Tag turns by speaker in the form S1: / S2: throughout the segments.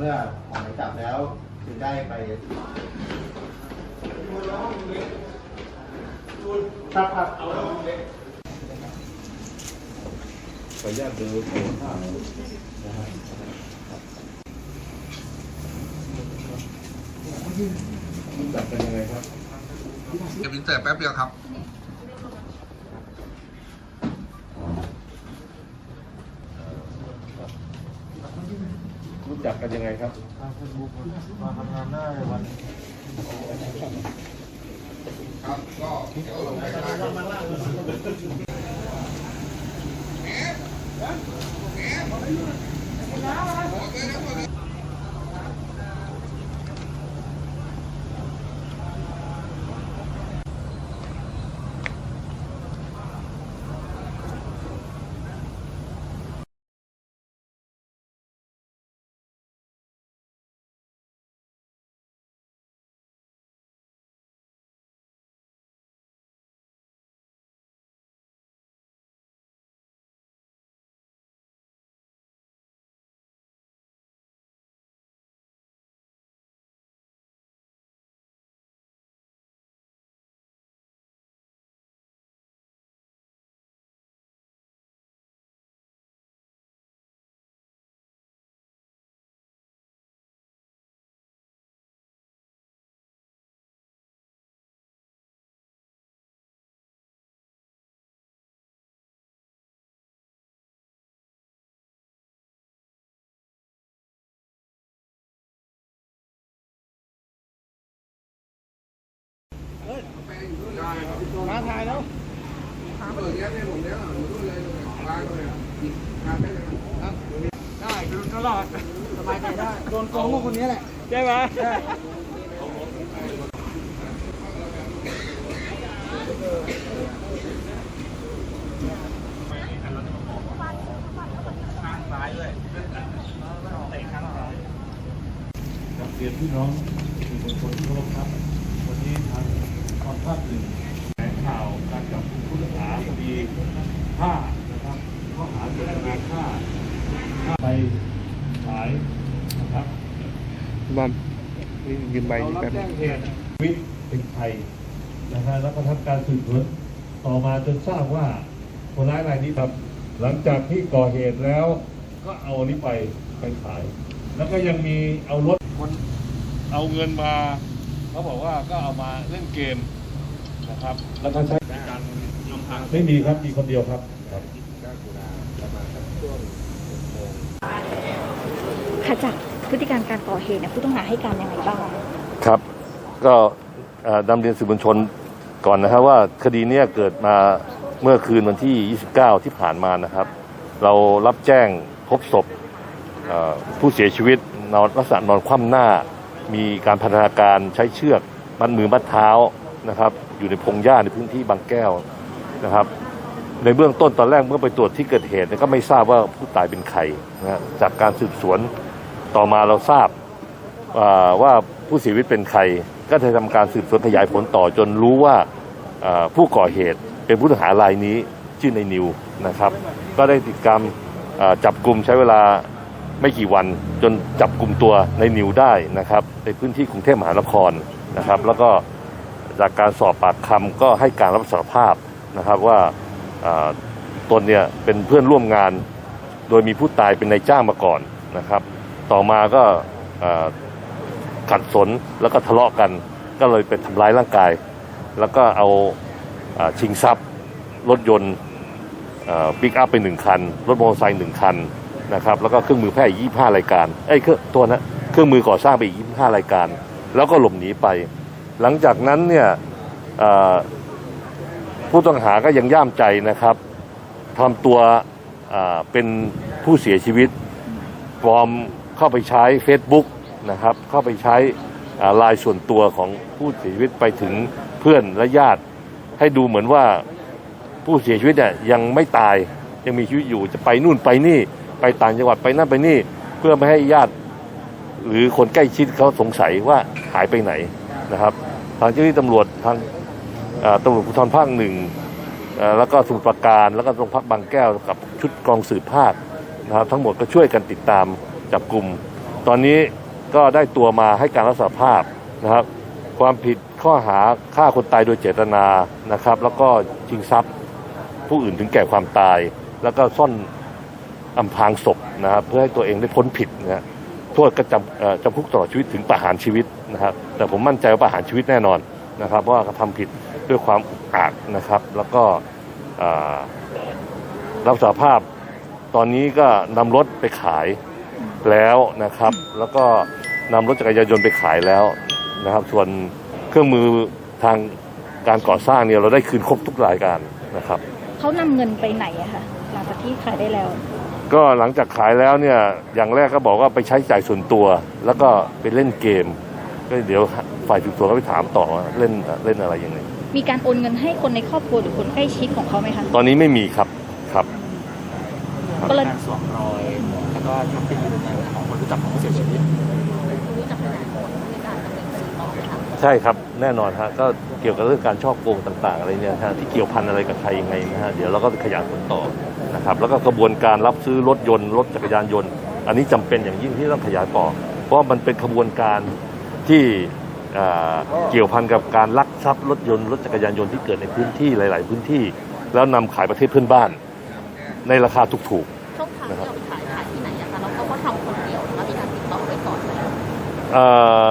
S1: เมื่อ
S2: ออกหมายจับแล้วจึงได้ไปครับครับ
S1: ขออนุญาตดูโครงภาพนะฮะจักกันยังไงครับ
S3: เก็บอินเสิร์แป๊บเดียวครับ
S1: จักกันยังไงครับ
S2: มาทำงานได้วัน
S3: ครับก็เดี๋ยวลงไปข้างล่างเปิดแก๊สให้ผมแล้วหนูรู้เลยล้างเลยอะอีกทานได้เลยครับ
S2: ได้ดูตลอดสบายใจได้โดนโกงพวกคนนี้แหละ
S4: ใช่ไหม
S2: ใช่
S1: กับเรียนพี่น้องสื่อมวลชนที่เคารพครับ วันนี้ทาง กองภาคหนึ่งแถลงข่าวการจับกุมผู้ต้องหาคดีฆ่านะครับข้อหาเจตนาฆ่าฆ่าไปขายนะครับ
S4: บอมนี่ยืมใบ
S1: เรา
S4: นี้
S1: รับ
S4: แป๊บ
S1: แจ้งเหตุวิทย์เป็นใครนะฮะแล้วก็ทำการสืบสวนต่อมาจนทราบว่าคนร้ายรายนี้ครับหลังจากที่ก่อเหตุแล้ว ก็เอาอันนี้ไปไปขาย แล้วก็ยังมีเอารถคนเอาเงินมา เขาบอกว่าก็เอามาเล่นเกมนะครับแล้วก็ใช้การยอมทางไม่มีครับมีคนเดียวครับครับ
S5: ค่ะจากพฤติการการก่อเหตุเนี่ยผู้ต้องหาให้การยังไงบ้าง
S6: ครับ ก็เอ่อนำเรียนสื่อมวลชนก่อนนะครับว่าคดีเนี้ยเกิดมาเมื่อคืนวันที่ 29 ที่ผ่านมานะครับ เรารับแจ้งพบศพเอ่อผู้เสียชีวิตนอนลักษณะนอนคว่ำหน้า มีการพัฒนาการใช้เชือกมัดมือมัดเท้านะครับ อยู่ในพงหญ้าในพื้นที่บางแก้วนะครับ ในเบื้องต้นตอนแรกเมื่อไปตรวจที่เกิดเหตุก็ไม่ทราบว่าผู้ตายเป็นใครนะจากการสืบสวนต่อมาเราทราบาว่าผู้เสียชีวิตเป็นใคร ก็ได้ทำการสืบสวนขยายผลต่อจนรู้ว่าาผู้ก่อเหตุเป็นผู้ต้องหารายนี้ชื่อในนิวนะครับ ก็ได้ติดตามจับกลุ่มใช้เวลา ไม่กี่วันจนจับกลุ่มตัวในนิวได้นะครับ ในพื้นที่กรุงเทพมหานครนะครับ แล้วก็จากการสอบปากคำก็ให้การรับสารภาพนะครับว่าตนเนี่ยเป็นเพื่อนร่วมงาน โดยมีผู้ตายเป็นนายจ้างมาก่อนนะครับ ต่อมาก็ขัดสนแล้วก็ทะเลาะกัน ก็เลยไปทำร้ายร่างกาย แล้วก็เอาอาชิงทรัพย์รถยนต์ปิกอัพไปหนึ่งคัน รถมอเตอร์ไซค์หนึ่งคัน นะครับแล้วก็เครื่องมือแพทย์ยี่ห้ารายการเอ้เครื่องตัวนะเครื่องมือก่อสร้างไปอีกยี่ห้ารายการ แล้วก็หลบหนีไป หลังจากนั้นเนี่ยผู้ต้องหาก็ยังย่ามใจนะครับทำตัวเป็นผู้เสียชีวิตปลอมเข้าไปใช้ Facebook นะครับเข้าไปใช้ไลายส่วนตัวของผู้เสียชีวิตไปถึงเพื่อนและญาติ ให้ดูเหมือนว่าผู้เสียชีวิตเนี่ยยังไม่ตายยังมีชีวิตอยู่จะไปนู่นไปนี่ ไปต่างจังหวัดไปนั่นไปนี่ เพื่อไม่ให้ญาติ หรือคนใกล้ชิดเขาสงสัยว่าหายไปไหนนะครับ ทางเจ้าหน้าที่ตำรวจทางตำรวจภูธรภาคหนึ่งแล้วก็สมุทรปราการแล้วก็โรงพักบางแก้วกับชุดกองสืบภาคนะครับ ทั้งหมดก็ช่วยกันติดตามจับกลุ่ม ตอนนี้ก็ได้ตัวมาให้การรับสารภาพนะครับ ความผิดข้อหาฆ่าคนตายโดยเจตนานะครับ แล้วก็ชิงทรัพย์ผู้อื่นถึงแก่ความตาย แล้วก็ซ่อน อำพรางศพนะครับเพื่อให้ตัวเองได้พ้นผิดนะฮะโทษก็จำจำคุกตลอดชีวิตถึงประหารชีวิตนะครับ แต่ผมมั่นใจว่าประหารชีวิตแน่นอนนะครับ เพราะว่ากระทำผิดด้วยความอุกอาจนะครับ แล้วก็รับสารภาพตอนนี้ก็นำรถไปขายแล้วนะครับ แล้วก็นำรถจักรยานยนต์ไปขายแล้วนะครับ ส่วนเครื่องมือทางการก่อสร้างเนี่ยเราได้คืนครบทุกรายการนะครับ
S5: เขานำเงินไปไหนอะคะหลังจากที่ขายได้แล้ว
S6: ก็หลังจากขายแล้วเนี่ยอย่างแรกก็บอกว่าไปใช้จ่ายส่วนตัว แล้วก็ไปเล่นเกม ก็เดี๋ยวฝ่ายสืบสวนก็ไปถามต่อว่าเล่นเล่นอะไรยังไง
S5: มีการโอนเงินให้คนในครอบครัวหรือคนใกล้ชิดของเขาไหมคะ
S6: ตอนนี้ไม่มีครับครับ
S5: กรณี
S7: การสวมรอยแล้วก็ทำเป็นยืนยันของคนรู้จักของผู้เสียชีวิต
S6: ใช่ครับแน่นอนฮะก็เกี่ยวกับเรื่องการช่อโกงต่าง ๆ อะไรเนี่ยฮะที่เกี่ยวพันอะไรกับใครยังไงนะฮะเดี๋ยวเราก็ขยายผลต่อนะครับแล้วก็กระบวนการรับซื้อรถยนต์รถจักรยานยนต์ อันนี้จำเป็นอย่างยิ่งที่ต้องขยายต่อ เพราะว่ามันเป็นขบวนการที่อ่าเกี่ยวพันกับการลักทรัพย์รถยนต์รถจักรยานยนต์ที่เกิดในพื้นที่หลาย ๆ พื้นที่ แล้วนำขายประเทศเพื่อนบ้าน ในราคาถูก
S8: ช่องทางที่เราไปขายขายที่ไหนอะคะแล้วเขาก็ทำคนเดียวนะคะมีการติดต่อไปก่อนไหม
S6: ๆเอ่อ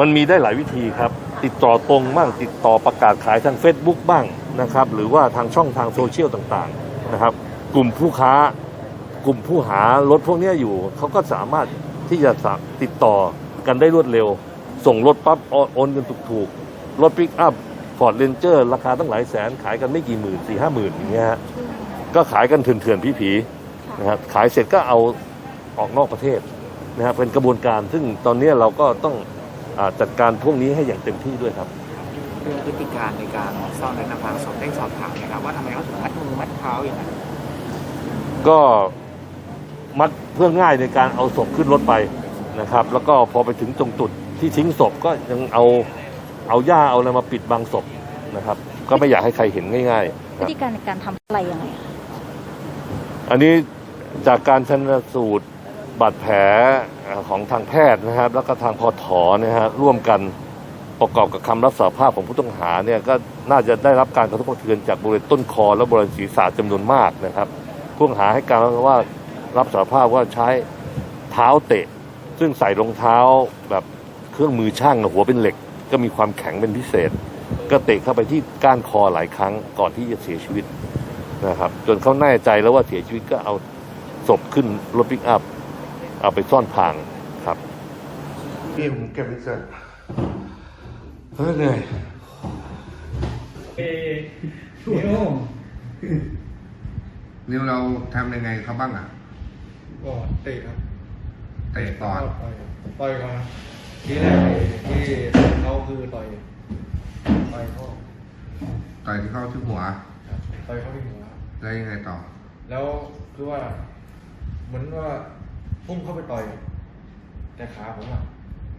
S6: มันมีได้หลายวิธีครับ ติดต่อตรงบ้างติดต่อประกาศขายทาง Facebook บ้างนะครับ หรือว่าทางช่องทางโซเชียลต่างๆนะครับ กลุ่มผู้ค้ากลุ่มผู้หารถพวกนี้อยู่เขาก็สามารถที่จะติดต่อกันได้รวดเร็ว ส่งรถปั๊บโอนเงินถูกๆรถปิกอัพฟอร์ดเรนเจอร์ราคาตั้งหลายแสน ขายกันไม่กี่หมื่นสี่ห้าหมื่นอย่างเงี้ยฮะก็ขายกันเถื่อนๆผีๆนะครับขายเสร็จก็เอาออกนอกประเทศนะครับเป็นกระบวนการซึ่งตอนนี้เราก็ต้อง จัดการพวกนี้ให้อย่างเต็มที่ด้วยครับ
S7: เรื่องพฤติการในการซ่อนและนำพาศพได้สอบถามนะครับว่าทำไมเขาถึงมัดมือมัดเท้าอย่างนั้น
S6: ก็มัดเพื่อง่ายในการเอาศพขึ้นรถไปนะครับ แล้วก็พอไปถึงตรงจุดที่ทิ้งศพก็ยังเอาเอาหญ้าเอาอะไรมาปิดบังศพนะครับ ก็ไม่อยากให้ใครเห็นง่ายๆค
S5: วิธีการในการทำอะไรยังไง
S6: อันนี้จากการชันสูตรบาดแผล ของทางแพทย์นะครับ แล้วก็ทางพอถอนะฮะร่วมกันประกอบกับคำรับสารภาพของผู้ต้องหาเนี่ยก็น่าจะได้รับการกระทบกระเทือนจากบริเวณต้นคอและบริเวณศีรษะจำนวนมากนะครับผู้ต้องหาให้การว่ารับสารภาพว่าใช้เท้าเตะ ซึ่งใส่รองเท้าแบบเครื่องมือช่างหัวเป็นเหล็ก ก็มีความแข็งเป็นพิเศษ ก็เตะเข้าไปที่ก้านคอหลายครั้งก่อนที่จะเสียชีวิตนะครับ จนเขาแน่ใจแล้วว่าเสียชีวิตก็เอาศพขึ้นรถปิกอัพ เอาไปซ่อนพรางครับ
S4: พี่ผมเก็บไปเสร็จเฮ้ยเหนื่อย
S3: นิวเราทำยังไงเขาบ้างอะ
S9: ก็เตะครับ
S3: เตะก่อน
S9: ต่อยต่อยก่อนครับทีแรกที่เขาคือต่อยต่อยเขา
S3: ต่อยที่เข้าที่หัว
S9: ครับต่อยเขาที่หัวครับ
S3: แล้วยังไงต่อ
S9: แล้วคือว่า เหมือนว่า พุ่งเข้าไปต่อย แต่ขาผมอะ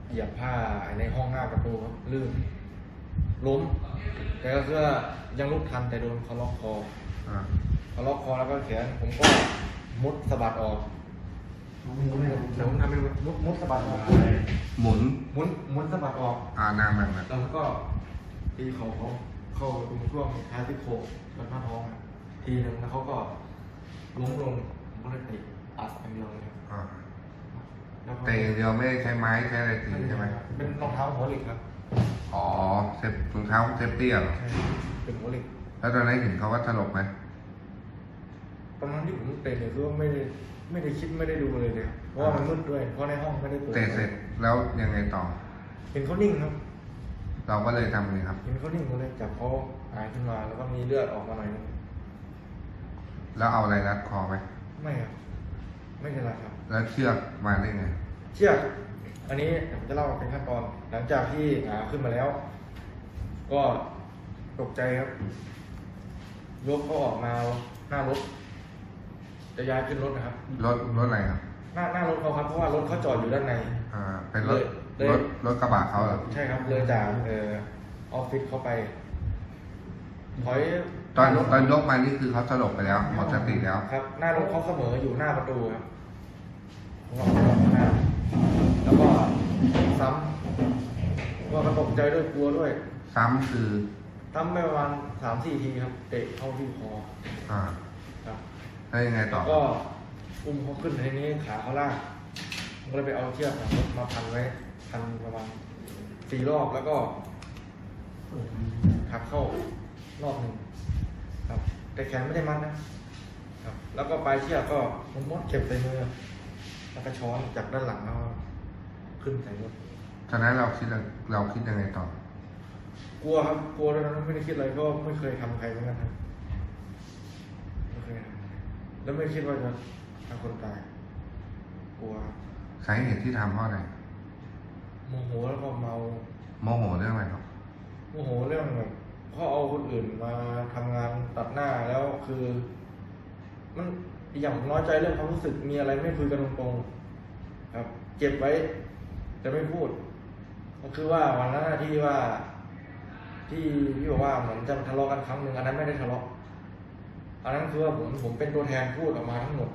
S9: เหยียบผ้าในห้องหน้าประตูครับลื่นล้ม แต่ก็คือว่ายังลุกทันแต่โดนเขาล็อกคอ
S3: อ่า
S9: เขาล็อกคอแล้วก็แขนผมก็มุดสะบัดออกเดี๋ยวผมทำเป็นมุดมุดสะบัดออก
S3: หมุน
S9: หมุนหมุนสะบัดออก
S3: อ่านางแบบนั้น
S9: แล้วก็ตีเขาเขาเข้าตรงช่วงท้ายที่โครงบนหน้าท้องอะทีหนึ่งแล้วเขาก็ล้มลงผมก็เลยเตะอัดอย่างเดียวเลยครับ
S3: อ่า
S9: แล้วก็
S3: แต่อย่างเดียวไม่ได้ใช้ไม้ใช้อะไรตีใช่ไหม
S9: เป็นรองเท้าหัวเหล็กครับ
S3: อ๋อเซฟรองเท้าเซฟตี้เหรอ
S9: ใช่เป็นหัวเหล็ก
S3: แล้วตอนนั้นเห็นเขาว่าถลกไหม
S9: ตอนนั้นที่ผมเตะเนี่ยคือว่าไม่ได้ไม่ได้คิดไม่ได้ดูเลยเนี่ยเพราะว่ามันมืดด้วยเพราะในห้องไม่ได้เปิด
S3: เตะเสร็จแล้วยังไงต่อ
S9: เห็นเขานิ่งครับ
S3: เราก็เลยทำเลยครับ
S9: เห็นเขานิ่งก็เลยจับเขาหายขึ้นมาแล้วก็มีเลือดออกมาหน่อยนึง
S3: แล้วเอาอะไรรัดคอไหม
S9: ไม่ครับไม่เป็นไรครับ
S3: แล้วเชือกมาได้ไง
S9: เชือก อันนี้ผมจะเล่าเป็นขั้นตอน หลังจากที่หาขึ้นมาแล้ว ก็ตกใจครับยกเขาออกมาหน้ารถ จะย้ายขึ้นรถนะครับ
S3: รถรถอะไรครับ
S9: รหน้าหน้ารถเขาครับ เพราะว่ารถเขาจอดอยู่ด้านใน
S4: อ่า เป็นรถ
S9: เลย
S4: รถรถกระบะเขาเหรอ
S9: ใช่ครับ เลยจากเอ่อออฟฟิศเขาไป ถอย
S4: ตอน
S9: หารถ
S4: ตอนยกมานี่คือเขาสลบไปแล้วหมดสติแล้ว
S9: ครับ หน้ารถเขาเสมออยู่หน้าประตูครับ ผมก็ออกมาหน้าแล้วก็ซ้ำก็กระตกใจด้วยกลัวด้วย
S4: ซ้ำคือ
S9: ซ้ำไปประมาณสามสี่ทีครับ เตะเข้าที่คอ
S4: อ่า
S9: ครับ
S4: แล้วยังไงต่อ
S9: ก็อุ้มเขาขึ้นในนี้ขาเขาลากผมก็เลยไปเอาเชือกหลังรถมาพันไว้ พันประมาณสี่รอบแล้วก็หักเข้ารอบหนึ่งครับ แต่แขนไม่ได้มัดนะครับ แล้วก็ปลายเชือกก็มันมดเข็บใส่มือ แล้วก็ช้อนจากด้านหลังแล้วก็ขึ้นใส่รถ
S4: ตอนนั้นเราคิดเราคิดยังไงต่อ
S9: กลัวครับกลัวด้วยนะไม่ได้คิดอะไรก็ไม่เคยทำใครเหมือนกันครับไม่เคยทำแล้วไม่คิดว่าจะทำคนตายกลัวครับ
S4: สาเหตุที่ทำเพราะอะไร
S9: โมโหแล้วก็เมา
S4: โมโหเรื่องอะไรครับ
S9: โมโหเรื่องแบบเขาเอาคนอื่นมาทำงานตัดหน้าแล้วคือ มัน อีกอย่างผมน้อยใจเรื่องความรู้สึกมีอะไรไม่คุยกันตรงๆครับ เก็บไว้แต่ไม่พูด ก็คือว่าวันนั้นน่ะที่ว่า ที่พี่บอกว่าเหมือนจะทะเลาะกันครั้งหนึ่งอันนั้นไม่ได้ทะเลาะอันนั้นคือว่าผมผมเป็นตัวแทนพูดออกมาทั้งหมด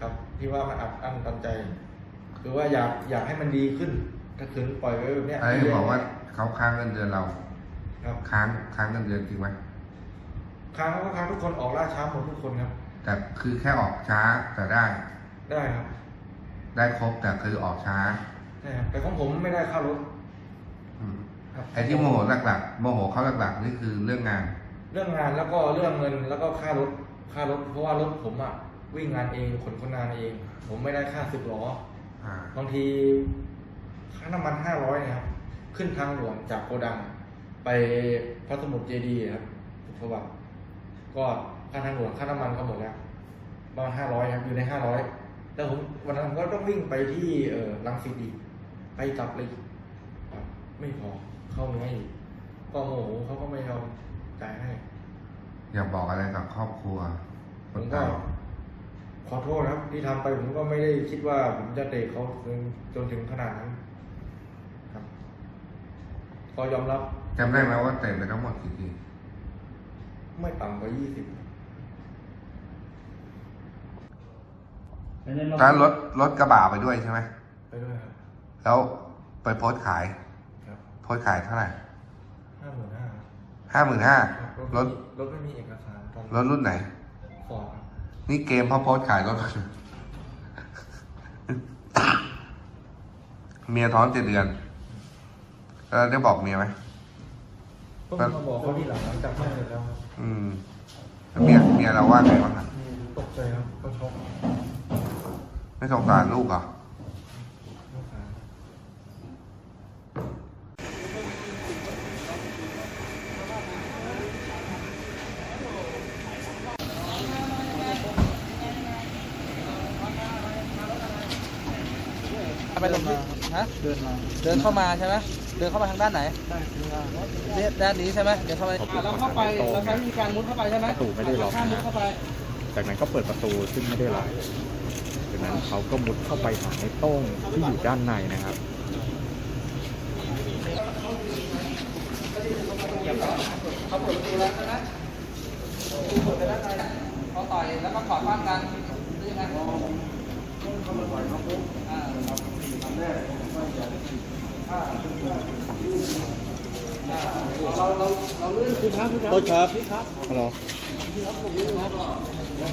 S9: ครับ ที่ว่ามันอัดอั้นตันใจ คือว่าอยากอยากให้มันดีขึ้น ถ้าคืนปล่อยไว้แบบเนี้ย
S4: ไอ้บอกว่าเขาค้างเงินเดือนเรา
S9: ครับ
S4: ค้างค้างเงินเดือนจริงไหม
S9: ค้างก็ค้างทุกคนออกล่าช้าหมดทุกคนครับ
S4: แต่คือแค่ออกช้าแต่ได้
S9: ได้ครับ
S4: ได้ครบแต่คือออกช้า
S9: ใช่ครับแต่ของผมไม่ได้ค่ารถ
S4: อืม
S9: ครับ
S4: ไอ้ที่โมโหหลักๆโมโหเขาหลักๆนี่คือเรื่องงาน
S9: เรื่องงานแล้วก็เรื่องเงินแล้วก็ค่ารถค่ารถเพราะว่ารถผมอะวิ่งงานเองขนคนงานเอง ผมไม่ได้ค่าสิบล้อ
S4: อ่า
S9: บางทีค่าน้ำมันห้าร้อยนะครับขึ้นทางหลวงจากโกดัง ไปพระสมุทรเจดีย์ครับพระบาทก็ ค่าทางหลวงค่าน้ำมันก็หมดแล้วประมาณห้าร้อยครับอยู่ในห้าร้อยแล้วผมวันนั้นผมก็ต้องวิ่งไปที่เออลังสิตอีกไปกลับเลยครับไม่พอเข้าเนื้ออีกก็โมโหเขาก็ไม่ยอมจ่ายให้
S4: อยากบอกอะไรกับครอบครัวค
S9: ผม
S4: น
S9: ก็
S4: ตาย
S9: ขอโทษนะครับ ที่ทำไปผมก็ไม่ได้คิดว่าผมจะเตะเขาจนถึงขนาดนั้นครับก็ยอมรับ
S4: จำได้ไหมว่าเตะไปทั้งหมดกี่ที
S9: ไม่ต่ำกว่ายี่สิบ
S4: ถ้ารถรถกระบะไปด้วยใช่ไหม
S9: ไปด้วยครับ
S4: แล้วไปโพสต์ขาย
S9: ครับ
S4: โพสต์ขายเท่าไหร่
S9: ห้าหมื่นห้า
S4: ห้าหมื่นห้า
S9: ร
S4: ร
S9: ถ
S4: ถ
S9: รถไม่มีเอกสารตอน
S4: รถรุ่นไหน
S9: ฟอร์ดครับ
S4: นี่เกมเพราะโพสต์ขายรถ เมียท้องเจ็ดเดือนแล้วได้บอกเมียไหม
S9: ต้องมาบอกเขาที่หลังหลังจากให้แล้วครับ
S4: อืมแล้วเมียเมียเราว่าไงบ้างครับ
S9: ตกใจครับก็ช็อก
S4: ไม่สงสารลูกเหรอ
S9: ลูกค้า
S10: ไปลงมาฮะเดินมาเดินเข้ามาใช่ไหมเดินเข้ามาทางด้านไหนเนี่ยด้านนี้ใช่ไหมเดี๋ยวเข้าไปเราเข้าไปเราใช้วิธีการมุดเข้าไปใช่ไหม
S11: ประตูไม่ได้ล็อก
S10: ข้ามมุดเข้าไป
S11: จากนั้นก็เปิดประตูซึ่งไม่ได้ล็อกจาก นั้นเขาก็มุดเข้าไปหาในโต้งที่อยู่ด้านในนะครับ
S10: เขาเปิดประตูแล้วใช่ไหมประตูเปิดไปด้านในเขาต่อยแล้วก็ขอดปั้มกันหรือยังไงเขามาต่อยเขาปุ๊บอ่าเราเราเราลื่อนคือครับคือครับ
S11: โทษครับฮัลโหล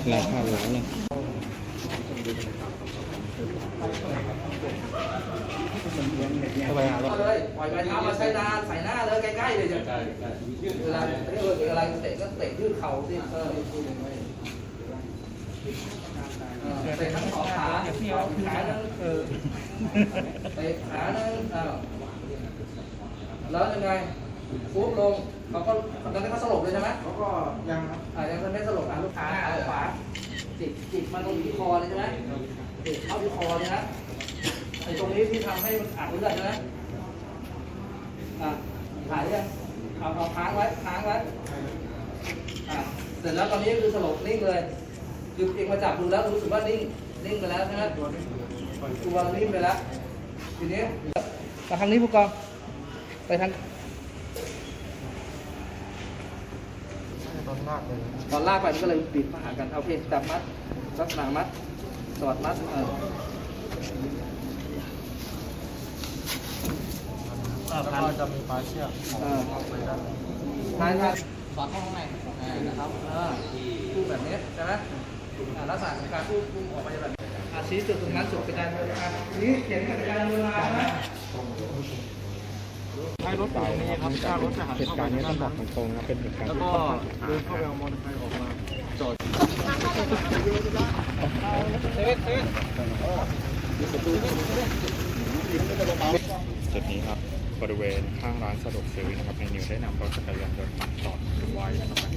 S11: หลายข่าวหลายเลย
S10: เอาเลยปล่อยไปเท้ามาใช้นานใส่หน้าเลยใกล้ๆเลยจะยืดเวลาเออเวลาเตะก็เตะยืดเข่าสิเออเตะทั้งสองขาขาหนึงเออเตะขาหนึงอ้าวแล้วยังไงฟุบลงเขาก็ตอนนั้นเขาสลบเลยใช่ไหม
S9: เขาก็ยังครับ
S10: อ่ายังไม่สลบอะลูกค้าขวาจิกจิกมันตรงที่คอเลยใช่ไหม จิกเข้าที่คอเลยนะไอ้ตรงนี้ที่ทำให้มันอักเลือดใช่ไหมอะถ่ายยังเอาเอาค้างไว้ค้างไว้อะเสร็จแล้วตอนนี้คือสลบนิ่งเลยคือเองมาจับดูแล้วรู้สึกว่านิ่งนิ่งไปแล้วใช่ไหมตัวนิ่งไปแล้วทีนี้มาทางนี้ผู้กองไปทาง
S9: ตอนลากเลย
S10: ตอนลากไปมันก็เลยปิดมาหากันโอเคจับมัดลักษณะมัด สอดมัดเออ
S9: แล้วก็จะมีปลาเชือก
S10: เออท้ายท้ายสอดเข้าข้างในอ่านะครับเออพูดแบบนี้ใช่ไหมอ่าลักษณะของการพูดพุ่งออกไปแบบนี้อ่าชี้จุดตรงนั้นจุดกระดานเลยอะนี่เขียนกติกายเวลานะ
S9: ให้รถอยู่ตรงนี้ครับถ้ารถจะหัน
S11: เหตุการณ์นี้ต้องตรงนะเป็นเหตุการณ์
S9: แล้วก็เดินเข้าไปเอามอเตอร์ไซค์ออกมา จอด
S11: จุดนี้ครับบริเวณข้างร้านสะดวกซื้อนะครับในนิวได้นำรถจักรยานยนต์มาจอดไว้นะครับ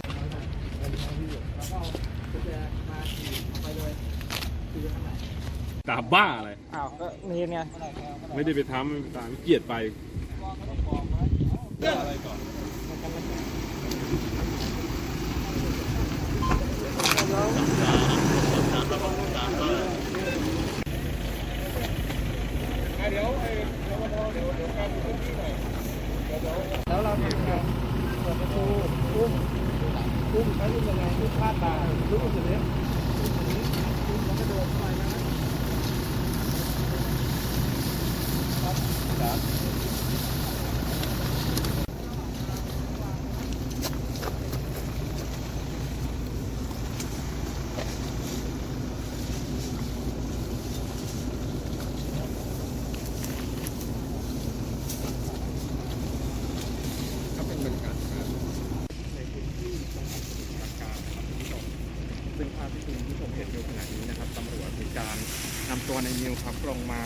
S12: ตาบ้าอะไร
S10: อ้าวก็นี่ไง
S12: ไม่ได้ไปทำไม่ไปตามเกียดไป
S10: แล้วเราทำไงเปิดประตูอุ้มอุ้มใช้อุ้มยังไงอุ้มพาดบ่าอุ้มสุดนี้ อุ้มแล้วก็เดินไปนะ
S11: ซึ่งภาพที่คุณผู้ชมเห็นอยู่ขณะนี้นะครับ ตัวในนิวครับลงมา